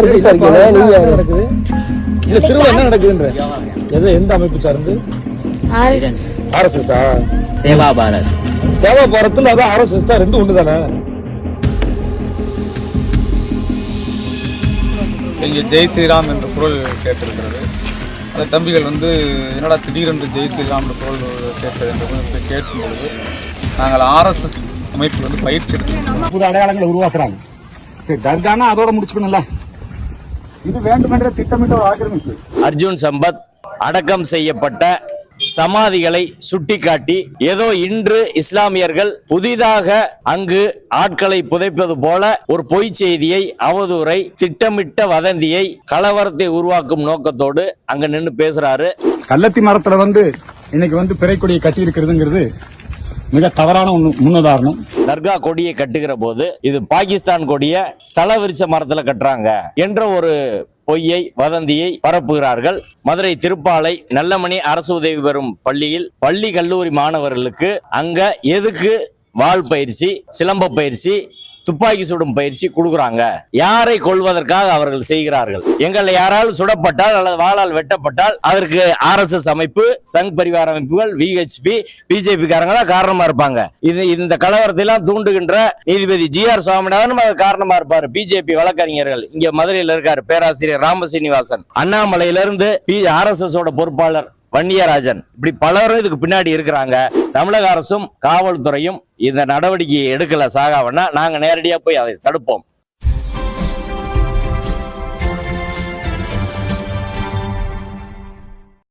இருக்கு சார் நீங்க நடக்குது? இல்ல திருவிழா என்ன நடக்குதுன்ற? எது எந்த அமைப்பு சார்ந்து? ஆர்எஸ்எஸ் சேவா பாரத். சேவா பாரத்தில் அதான் ஆர்எஸ்எஸ் தான் ரெண்டு ஒண்ணு தானே இங்கே ஜெய் ஸ்ரீராம் என்ற குரல் கேட்டிருக்கிறது. அந்த தம்பிகள் வந்து என்னடா திடீரென்று ஜெய் ஸ்ரீராம் என்ற குரல் கேட்டது என்று வந்து கேட்கும் பொழுது நாங்கள் ஆர்எஸ்எஸ் அமைப்பில் வந்து பயிற்சி எடுத்துக்கிறோம் புது அடையாளங்களை உருவாக்குறாங்க. சரி தர்கானா அதோட முடிச்சுக்கணும்ல. இது வேண்டுமென்ற திட்டமிட்ட ஆக்கிரமிப்பு. அர்ஜுன் சம்பத் அடக்கம் செய்யப்பட்ட சமாதிகளை சுட்டிக்காட்டி ஏதோ இன்று இஸ்லாமியர்கள் புதிதாக அங்கு ஆட்களை புதைப்பது போல ஒரு பொய் செய்தியை அவதூறை திட்டமிட்ட வதந்தியை கலவரத்தை உருவாக்கும் நோக்கத்தோடு அங்க நின்னு பேசுறாரு. கள்ளத்தி மரத்துல வந்து இன்னைக்கு வந்து பிறைக்கொடியை கட்டி இருக்கிறதுங்கிறது மிக தவறான முன்னுதாரணம். தர்கா கொடியை கட்டுகிற போது இது பாகிஸ்தான் கொடிய ஸ்தல விரிச்ச மரத்துல கட்டுறாங்க என்ற ஒரு பொய்யை வதந்தியை பரப்புகிறார்கள். மதுரை திருப்பாலை நல்லமணி அரசு உதவி பெறும் பள்ளியில் பள்ளி கல்லூரி மாணவர்களுக்கு அங்க எதுக்கு வாழ் பயிற்சி சிலம்ப பயிற்சி துப்பாக்கி சுடும் பயிற்சி கொடுக்குறாங்க. யாரை கொள்வதற்காக அவர்கள் செய்கிறார்கள்? எங்களை யாரால் சுடப்பட்டால் அல்லது வாளால் வெட்டப்பட்டால் அதற்கு ஆர்எஸ்எஸ் அமைப்பு சங் பரிவார அமைப்புகள் விஹெச்பி பிஜேபி காரங்க தான் காரணமா இருப்பாங்க. இது இந்த கலவரத்தை எல்லாம் தூண்டுகின்ற நீதிபதி ஜி ஆர் சுவாமிநாதனும் அது காரணமா இருப்பாரு. பிஜேபி வழக்கறிஞர்கள். இங்க மதுரையில் இருக்காரு பேராசிரியர் ராமசீனிவாசன். அண்ணாமலையிலிருந்து பி எஸ் எஸ் பொறுப்பாளர் வன்னியராஜன். இப்படி பலரும் இதுக்கு பின்னாடி இருக்கிறாங்க. தமிழக அரசும் காவல்துறையும் இந்த நடவடிக்கையை எடுக்கல சாகாவன்னா நாங்க நேரடியா போய் அதை தடுப்போம்.